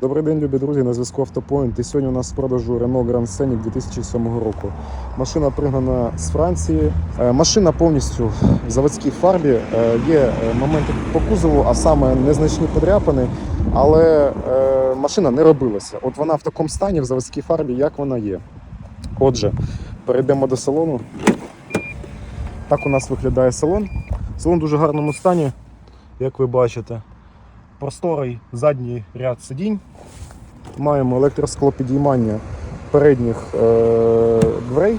Добрий день, любі друзі, на зв'язку Автопоінт. І сьогодні у нас в продажу Renault Grand Scenic 2007 року. Машина пригнана з Франції. Е, Машина повністю в заводській фарбі. Е, Є е, моменти по кузову, а саме незначні подряпини, але машина не робилася. От вона в такому стані в заводській фарбі, як вона є. Отже, перейдемо до салону. Так у нас виглядає салон. Салон в дуже гарному стані, як ви бачите. Просторий задній ряд сидінь. Маємо електросклопідіймання передніх е- дверей.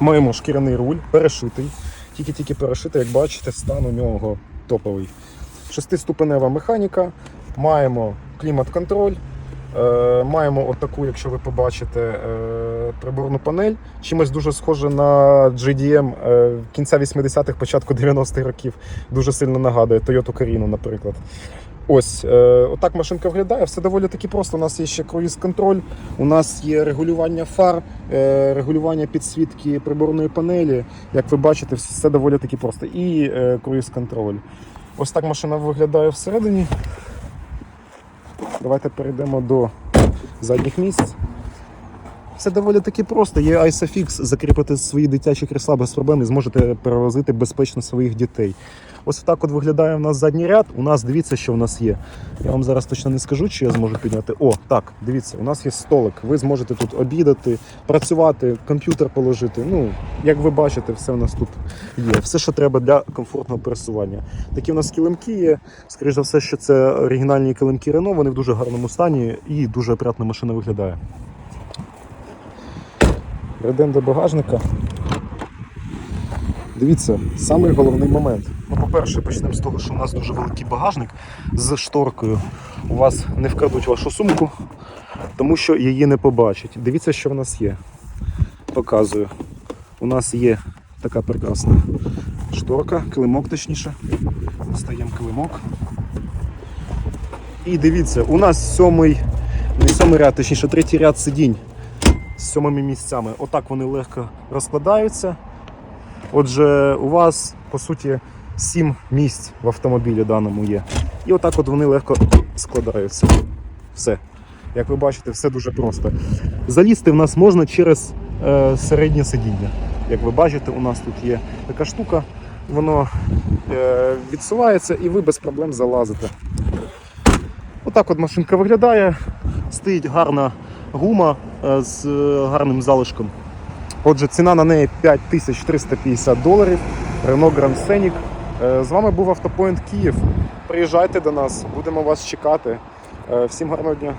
Маємо шкіряний руль, перешитий. Тільки-тільки перешитий, як бачите, стан у нього топовий. Шестиступенева механіка. Маємо клімат-контроль. Е, маємо отаку, якщо ви побачите, е, приборну панель. Чимось дуже схоже на GDM е, кінця 80-х, початку 90-х років. Дуже сильно нагадує Toyota Carino, наприклад. Ось, отак машинка виглядає. Все доволі таки просто. У нас є ще круїз-контроль, у нас є регулювання фар, регулювання підсвітки приборної панелі. Як ви бачите, все доволі таки просто. І е, круїз-контроль. Ось так машина виглядає всередині. Давайте перейдемо до задніх місць. Все доволі таки просто. Є ISOFIX, закріпити свої дитячі крісла без проблем і зможете перевозити безпечно своїх дітей. Ось так от виглядає у нас задній ряд. У нас дивіться, що у нас є. Я вам зараз точно не скажу, чи я зможу підняти. О, так, дивіться, у нас є столик. Ви зможете тут обідати, працювати, комп'ютер положити. Ну, як ви бачите, все у нас тут є. Все, що треба для комфортного пересування. Такі у нас килимки є. Скоріше за все, що це оригінальні килимки Renault, вони в дуже гарному стані і дуже опрятна машина виглядає. Перейдемо до багажника. Дивіться, самий головний момент. Ну, по-перше, почнемо з того, що у нас дуже великий багажник з шторкою. У вас не вкрадуть вашу сумку, тому що її не побачать. Дивіться, що в нас є. Показую. У нас є така прекрасна шторка, килимок точніше. Достаємо килимок. І дивіться, у нас сьомий, не сьомий ряд, точніше, третій ряд сидінь з сьомими місцями. Отак вони легко розкладаються. Отже, у вас, по суті, 7 місць в автомобілі даному є. І отак от вони легко складаються. Все. Як ви бачите, все дуже просто. Залізти в нас можна через е, середнє сидіння. Як ви бачите, у нас тут є така штука, воно е, відсувається і ви без проблем залазите. Отак от машинка виглядає. Стоїть гарна гума е, з гарним залишком. Отже, ціна на неї 5350 доларів. Renault Grand Scenic. З вами був Автопоінт Київ. Приїжджайте до нас, будемо вас чекати. Е, Всім гарного дня.